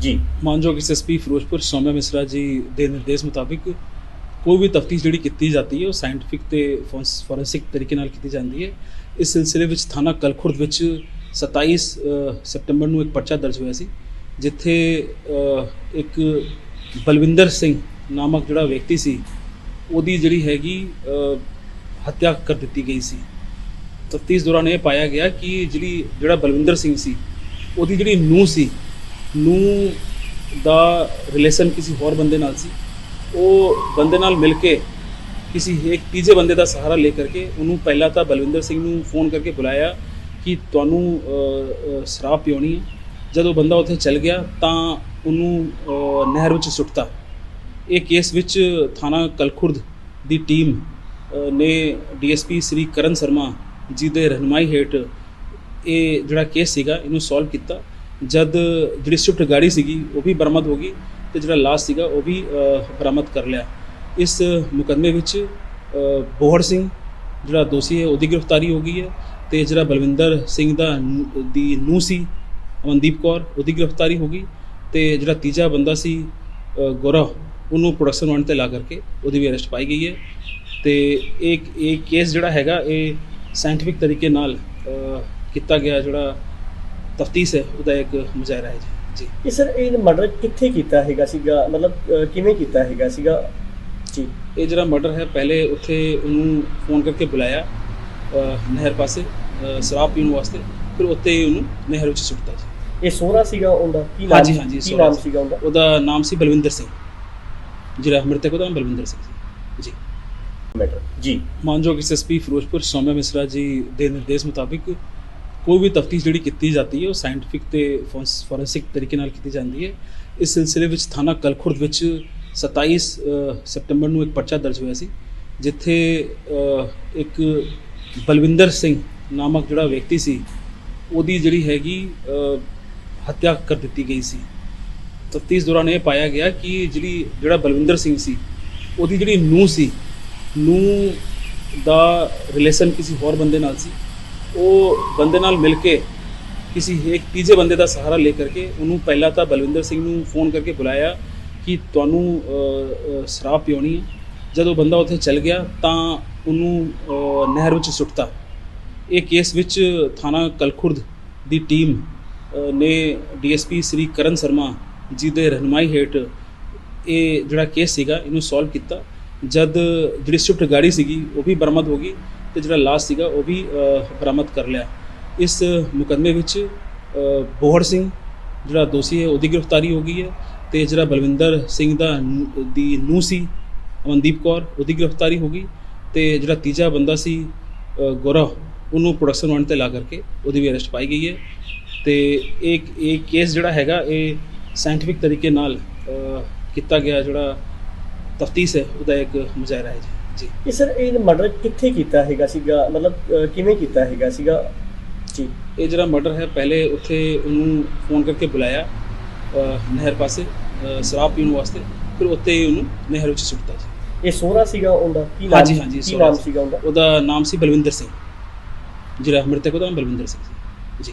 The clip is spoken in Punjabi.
ਜੀ। ਮਾਨਯੋਗ ਐਸਐਸਪੀ ਫਿਰੋਜ਼ਪੁਰ ਸੌਮਿਆ ਮਿਸਰਾ ਜੀ ਦੇ ਨਿਰਦੇਸ਼ ਮੁਤਾਬਿਕ ਕੋਈ ਵੀ ਤਫਤੀਸ਼ ਜਿਹੜੀ ਕੀਤੀ ਜਾਂਦੀ ਹੈ, ਉਹ ਸਾਇੰਟੀਫਿਕ ਤੇ ਫੋਰੈਂਸਿਕ ਤਰੀਕੇ ਨਾਲ ਕੀਤੀ ਜਾਂਦੀ ਹੈ। ਇਸ ਸਿਲਸਿਲੇ ਵਿੱਚ ਥਾਣਾ ਕਲਖੁਰਦ ਵਿੱਚ 27 ਸਤੰਬਰ ਨੂੰ ਇੱਕ ਪਰਚਾ ਦਰਜ ਹੋਇਆ ਸੀ, ਜਿੱਥੇ ਇੱਕ ਬਲਵਿੰਦਰ ਸਿੰਘ ਨਾਮਕ ਜਿਹੜਾ ਵਿਅਕਤੀ ਸੀ, ਉਹਦੀ ਜਿਹੜੀ ਹੈਗੀ ਹੱਤਿਆ ਕਰ ਦਿੱਤੀ ਗਈ ਸੀ। ਤਫਤੀਸ਼ ਦੌਰਾਨ ਇਹ ਪਾਇਆ ਗਿਆ ਕਿ ਜਿਹੜੀ ਜਿਹੜਾ ਬਲਵਿੰਦਰ ਸਿੰਘ ਸੀ, ਉਹਦੀ ਜਿਹੜੀ ਨੂੰਹ ਸੀ ਨੂੰ ਦਾ ਰਿਲੇਸ਼ਨ ਕਿਸੇ ਹੋਰ ਬੰਦੇ ਨਾਲ ਸੀ। ਉਹ ਬੰਦੇ ਨਾਲ ਮਿਲ ਕੇ ਕਿਸੇ ਇੱਕ ਤੀਜੇ ਬੰਦੇ ਦਾ ਸਹਾਰਾ ਲੈ ਕਰਕੇ ਉਹਨੂੰ ਪਹਿਲਾਂ ਤਾਂ ਬਲਵਿੰਦਰ ਸਿੰਘ ਨੂੰ ਫੋਨ ਕਰਕੇ ਬੁਲਾਇਆ ਕਿ ਤੁਹਾਨੂੰ ਅ, ਅ, ਸ਼ਰਾਬ ਪੀਉਣੀ ਹੈ। ਜਦੋਂ ਬੰਦਾ ਉੱਥੇ ਚਲ ਗਿਆ ਤਾਂ ਉਹਨੂੰ ਨਹਿਰ ਵਿੱਚ ਸੁੱਟਤਾ। ਇਹ ਕੇਸ ਵਿੱਚ ਥਾਣਾ ਕਲਖੁਰਦ ਦੀ ਟੀਮ ਅ, ਨੇ ਡੀਐਸਪੀ ਸ੍ਰੀ ਕਰਨ ਸ਼ਰਮਾ ਜੀ ਦੇ ਰਹਿਨਮਾਈ ਹੇਠ ਇਹ ਜਿਹੜਾ ਕੇਸ ਸੀਗਾ ਇਹਨੂੰ ਸੋਲਵ ਕੀਤਾ। ਜਦ ਜਿਹੜੀ ਸਵਿਫਟ ਗਾੜੀ ਸੀਗੀ ਉਹ ਵੀ ਬਰਾਮਦ ਹੋ ਗਈ ਤੇ ਜਿਹੜਾ ਲਾਸ਼ ਸੀਗਾ ਉਹ ਵੀ ਬਰਾਮਦ ਕਰ ਲਿਆ। ਇਸ ਮੁਕੱਦਮੇ ਵਿੱਚ ਬੋਹੜ ਸਿੰਘ ਜਿਹੜਾ ਦੋਸ਼ੀ ਹੈ ਉਹਦੀ ਗ੍ਰਿਫਤਾਰੀ ਹੋ ਗਈ ਹੈ ਤੇ ਜਿਹੜਾ ਬਲਵਿੰਦਰ ਸਿੰਘ ਦਾ ਦੀ ਨੂੰਹ ਸੀ ਅਮਨਦੀਪ ਕੌਰ ਉਹਦੀ ਗ੍ਰਿਫਤਾਰੀ ਹੋ ਗਈ ਤੇ ਜਿਹੜਾ ਤੀਜਾ ਬੰਦਾ ਸੀ ਅ, ਗੌਰਵ ਉਹਨੂੰ ਪ੍ਰੋਡਕਸ਼ਨ ਵਾਰੰਟ ਤੇ ਲਾ ਕਰਕੇ ਉਹਦੀ ਵੀ ਅਰੈਸਟ ਪਾਈ ਗਈ ਹੈ ਤੇ ਇੱਕ ਇਹ ਕੇਸ ਜਿਹੜਾ ਹੈਗਾ ਇਹ ਸਾਇੰਟੀਫਿਕ ਤਰੀਕੇ ਨਾਲ ਕੀਤਾ ਗਿਆ ਜਿਹੜਾ ਤਫਤੀਸ਼ ਹੈ ਉਹਦਾ ਇੱਕ ਮੁਜ਼ਾਹਰਾ ਹੈ ਜੀ। ਜੀ। ਇਹ ਸਰ ਇਹ ਮਰਡਰ ਕਿੱਥੇ ਕੀਤਾ ਹੈਗਾ ਸੀਗਾ? ਮਤਲਬ ਕਿਵੇਂ ਕੀਤਾ ਹੈਗਾ ਸੀਗਾ? ਜੀ। ਇਹ ਜਿਹੜਾ ਮਰਡਰ ਹੈ ਪਹਿਲੇ ਉੱਥੇ ਉਹਨੂੰ ਫੋਨ ਕਰਕੇ ਬੁਲਾਇਆ ਨਹਿਰ ਪਾਸੇ ਸ਼ਰਾਬ ਪੀਣ ਵਾਸਤੇ। ਫਿਰ ਹੀ ਉਹਨੂੰ ਨਹਿਰ ਵਿੱਚ ਸੁੱਟਤਾ ਜੀ। ਇਹ ਸੋਹਰਾ ਸੀਗਾ ਉਹਦਾ? ਕੀ ਨਾਮ? ਹਾਂਜੀ, ਹਾਂਜੀ, ਕੀ ਨਾਮ। ਸੀਗਾ ਉਹਦਾ? ਉਹਦਾ ਨਾਮ ਸੀ ਬਲਵਿੰਦਰ ਸਿੰਘ। ਜਿਹੜਾ ਮ੍ਰਿਤਕ ਉਹਦਾ ਨਾਮ ਬਲਵਿੰਦਰ ਸਿੰਘ ਸੀ। ਜੀ। ਮੈਟਰ। ਜੀ। ਮਾਨਯੋਗ ਐਸਐਸਪੀ ਫਿਰੋਜ਼ਪੁਰ ਸੌਮਿਆ ਮਿਸਰਾ ਜੀ ਦੇ ਨਿਰਦੇਸ਼ ਮੁਤਾਬਿਕ ਕੋਈ ਵੀ ਤਫਤੀਸ਼ ਜਿਹੜੀ ਕੀਤੀ ਜਾਂਦੀ ਹੈ ਉਹ ਸਾਇੰਟੀਫਿਕ ਤੇ ਫੋਰੈਂਸਿਕ ਤਰੀਕੇ ਨਾਲ ਕੀਤੀ ਜਾਂਦੀ ਹੈ। ਇਸ ਸਿਲਸਿਲੇ ਵਿੱਚ ਥਾਣਾ ਕਲਖੁਰਦ ਵਿੱਚ 27 ਅ, ਸਤੰਬਰ ਨੂੰ ਇੱਕ ਪਰਚਾ ਦਰਜ ਹੋਇਆ ਸੀ ਜਿੱਥੇ ਇੱਕ ਬਲਵਿੰਦਰ ਸਿੰਘ ਨਾਮਕ ਜਿਹੜਾ ਵਿਅਕਤੀ ਸੀ ਉਹਦੀ ਜਿਹੜੀ ਹੈਗੀ ਹੱਤਿਆ ਕਰ ਦਿੱਤੀ ਗਈ ਸੀ। ਤਫਤੀਸ਼ ਦੌਰਾਨ ਇਹ ਪਾਇਆ ਗਿਆ ਕਿ ਜਿਹੜੀ ਜਿਹੜਾ ਬਲਵਿੰਦਰ ਸਿੰਘ ਸੀ ਉਹਦੀ ਜਿਹੜੀ ਨੂੰਹ ਸੀ ਨੂੰ ਦਾ ਰਿਲੇਸ਼ਨ ਕਿਸੇ ਹੋਰ ਬੰਦੇ ਨਾਲ ਸੀ। ਉਹ ਬੰਦੇ ਨਾਲ ਮਿਲ ਕੇ ਕਿਸੇ ਇੱਕ ਤੀਜੇ ਬੰਦੇ ਦਾ ਸਹਾਰਾ ਲੈ ਕਰਕੇ ਉਹਨੂੰ ਪਹਿਲਾਂ ਤਾਂ ਬਲਵਿੰਦਰ ਸਿੰਘ ਨੂੰ ਫੋਨ ਕਰਕੇ ਬੁਲਾਇਆ ਕਿ ਤੁਹਾਨੂੰ ਅ, ਅ, ਸ਼ਰਾਬ ਪੀਉਣੀ ਹੈ। ਜਦੋਂ ਬੰਦਾ ਉੱਥੇ ਚਲ ਗਿਆ ਤਾਂ ਉਹਨੂੰ ਨਹਿਰ ਵਿੱਚ ਸੁੱਟਤਾ। ਇਹ ਕੇਸ ਵਿੱਚ ਥਾਣਾ ਕਲਖੁਰਦ ਦੀ ਟੀਮ ਅ, ਨੇ ਡੀਐਸਪੀ ਸ੍ਰੀ ਕਰਨ ਸ਼ਰਮਾ ਜੀ ਦੇ ਰਹਿਨਮਾਈ ਹੇਠ ਇਹ ਜਿਹੜਾ ਕੇਸ ਸੀਗਾ ਇਹਨੂੰ ਸੋਲਵ ਕੀਤਾ। ਜਦ ਜਿਹੜੀ ਸਵਿਫਟ ਗਾੜੀ ਸੀਗੀ ਉਹ ਵੀ ਬਰਾਮਦ ਹੋ ਗਈ। ਤੇ ਜਿਹੜਾ ਲਾਸ਼ ਸੀਗਾ ਉਹ ਵੀ ਬਰਾਮਦ ਕਰ ਲਿਆ। ਇਸ ਮੁਕੱਦਮੇ ਵਿੱਚ ਅ, ਬੋਹੜ ਸਿੰਘ ਜਿਹੜਾ ਦੋਸ਼ੀ ਹੈ ਉਹਦੀ ਗ੍ਰਿਫਤਾਰੀ ਹੋ ਗਈ ਹੈ ਤੇ ਜਿਹੜਾ ਬਲਵਿੰਦਰ ਸਿੰਘ ਦਾ ਦੀ ਨੂੰਹ ਸੀ ਅਮਨਦੀਪ ਕੌਰ ਉਹਦੀ ਗ੍ਰਿਫਤਾਰੀ ਹੋ ਗਈ ਤੇ ਜਿਹੜਾ ਤੀਜਾ ਬੰਦਾ ਸੀ ਅ, ਗੌਰਵ ਉਹਨੂੰ ਪ੍ਰੋਡਕਸ਼ਨ ਵਾਰੰਟ ਤੇ ਲਾ ਕਰਕੇ ਉਹਦੀ ਵੀ ਅਰੈਸਟ ਪਾਈ ਗਈ ਹੈ ਤੇ ਇੱਕ ਇਹ ਕੇਸ ਜਿਹੜਾ ਹੈਗਾ ਇਹ ਸਾਇੰਟੀਫਿਕ ਤਰੀਕੇ ਨਾਲ ਕੀਤਾ ਗਿਆ ਜਿਹੜਾ ਤਫਤੀਸ਼ ਹੈ ਉਹਦਾ ਇੱਕ ਮੁਜ਼ਾਹਰਾ ਹੈ ਜੀ। ਜੀ। ਇਹ ਸਰ ਇਹ ਮਰਡਰ ਕਿੱਥੇ ਕੀਤਾ ਹੈਗਾ ਸੀਗਾ? ਮਤਲਬ ਅਹ, ਕਿਵੇਂ ਕੀਤਾ ਹੈਗਾ ਸੀਗਾ? ਜੀ। ਇਹ ਜਿਹੜਾ ਮਰਡਰ ਹੈ ਪਹਿਲੇ ਉੱਥੇ ਉਹਨੂੰ ਫੋਨ ਕਰਕੇ ਬੁਲਾਇਆ ਨਹਿਰ ਪਾਸੇ ਅ, ਸ਼ਰਾਬ ਪੀਣ ਵਾਸਤੇ। ਫਿਰ ਉੱਤੇ ਹੀ ਉਹਨੂੰ ਨਹਿਰ ਵਿੱਚ ਸੁੱਟਤਾ ਜੀ। ਇਹ ਸੋਹਰਾ ਸੀਗਾ ਉਹਦਾ? ਕੀ ਨਾਮ? ਹਾਂਜੀ, ਹਾਂਜੀ, ਕੀ ਸੋਹਰਾ ਨਾਮ ਸੀ। ਸੀਗਾ ਉਹਦਾ? ਉਹਦਾ ਨਾਮ ਸੀ ਬਲਵਿੰਦਰ ਸਿੰਘ। ਜਿਹੜਾ ਮ੍ਰਿਤਕ ਉਹਦਾ ਨਾਮ ਬਲਵਿੰਦਰ ਸਿੰਘ ਸੀ।